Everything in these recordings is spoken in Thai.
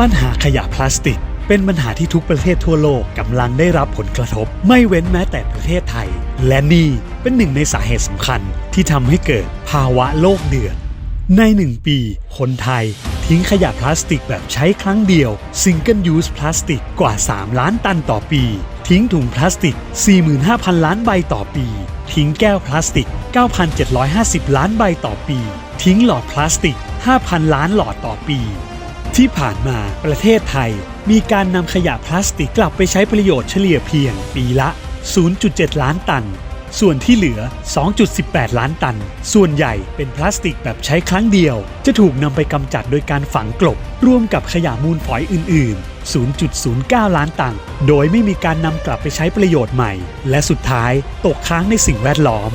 ปัญหาขยะพลาสติก เป็นปัญหาที่ทุกประเทศทั่วโลกกำลังได้รับผลกระทบ ไม่เว้นแม้แต่ประเทศไทย และนี่เป็นหนึ่งในสาเหตุสำคัญที่ทำให้เกิดภาวะโลกเดือด ในหนึ่งปี คนไทย ทิ้งขยะพลาสติกแบบใช้ครั้งเดียว Single Use พลาสติกกว่า 3 ล้านตันต่อปี ทิ้งถุงพลาสติก 45,000 ล้านใบต่อปี ทิ้งแก้วพลาสติก 9,750 ล้านใบต่อปี ทิ้งหลอดพลาสติก 5,000 ล้านหลอดต่อปี ที่ผ่านมาประเทศไทย มีการนำขยะพลาสติกกลับไปใช้ประโยชน์เฉลี่ยเพียง ปีละ 0.7 ล้านตัน ส่วนที่เหลือ 2.18 ล้านตัน ส่วนใหญ่เป็นพลาสติกแบบใช้ครั้งเดียว จะถูกนำไปกำจัดโดยการฝังกลบ ร่วมกับขยะมูลฝอยอื่น ๆ 0.09 ล้านตัน โดยไม่มีการนำกลับไปใช้ประโยชน์ใหม่ และสุดท้ายตกค้างในสิ่งแวดล้อม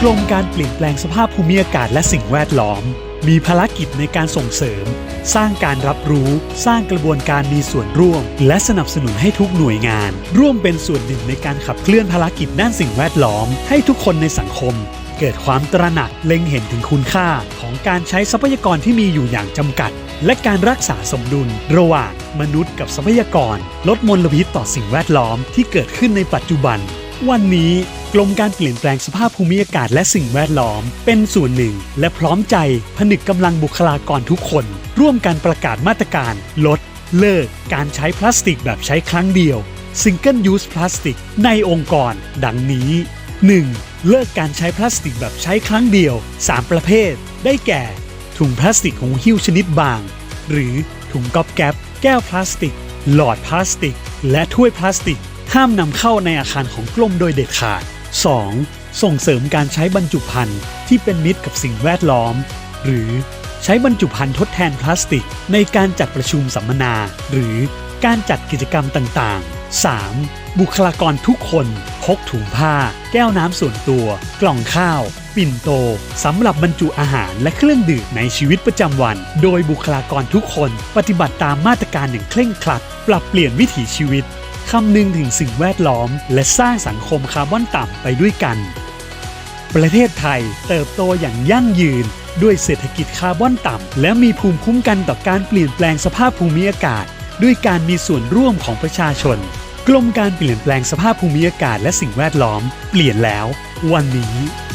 กรมการเปลี่ยนแปลงสภาพภูมิอากาศและสิ่งแวดล้อม มีภารกิจในการส่งเสริม สร้างการรับรู้ สร้างกระบวนการมีส่วนร่วม และสนับสนุนให้ทุกหน่วยงาน ร่วมเป็นส่วนหนึ่งในการขับเคลื่อนภารกิจด้านสิ่งแวดล้อม ให้ทุกคนในสังคม เกิดความตระหนักเล็งเห็นถึงคุณค่าของการใช้ทรัพยากรที่มีอยู่อย่างจำกัด และการรักษาสมดุล ระหว่างมนุษย์กับทรัพยากร ลดมลพิษต่อสิ่งแวดล้อมที่เกิดขึ้นในปัจจุบัน วันนี้กรมการเปลี่ยนแปลงสภาพภูมิอากาศและสิ่งแวดล้อม เป็นส่วนหนึ่ง และพร้อมใจผนึกกำลังบุคลากรทุกคน ร่วมกันประกาศมาตรการ ลด เลิก การใช้พลาสติกแบบใช้ครั้งเดียว Single Use Plastic ในองค์กร ดังนี้ 1. เลิกการใช้พลาสติกแบบใช้ครั้งเดียว 3 ประเภท ได้แก่ ถุงพลาสติกหูหิ้วชนิดบาง หรือถุงก๊อบแก๊บแก้วพลาสติก หลอดพลาสติก และถ้วยพลาสติก ห้ามนำเข้าในอาคารของกรมโดยเด็ดขาด 2. ส่งเสริมการใช้บรรจุภัณฑ์ที่เป็นมิตรกับสิ่งแวดล้อม หรือใช้บรรจุภัณฑ์ทดแทนพลาสติก ในการจัดประชุมสัมมนา หรือการจัดกิจกรรมต่างๆ 3. บุคลากรทุกคน พกถุงผ้า แก้วน้ำส่วนตัว กล่องข้าว ปิ่นโตสำหรับบรรจุอาหารและเครื่องดื่มในชีวิตประจำวัน โดยบุคลากรทุกคนปฏิบัติตามมาตรการอย่างเคร่งครัด ปรับเปลี่ยนวิถีชีวิต คำนึงถึงสิ่งแวดล้อม และสร้างสังคมคาร์บอนต่ำไปด้วยกัน ประเทศไทยเติบโตอย่างยั่งยืน ด้วยเศรษฐกิจคาร์บอนต่ำและมีภูมิคุ้มกันต่อการเปลี่ยนแปลงสภาพภูมิอากาศ ด้วยการมีส่วนร่วมของประชาชน กรมการเปลี่ยนแปลงสภาพภูมิอากาศและสิ่งแวดล้อม เปลี่ยนแล้ว วันนี้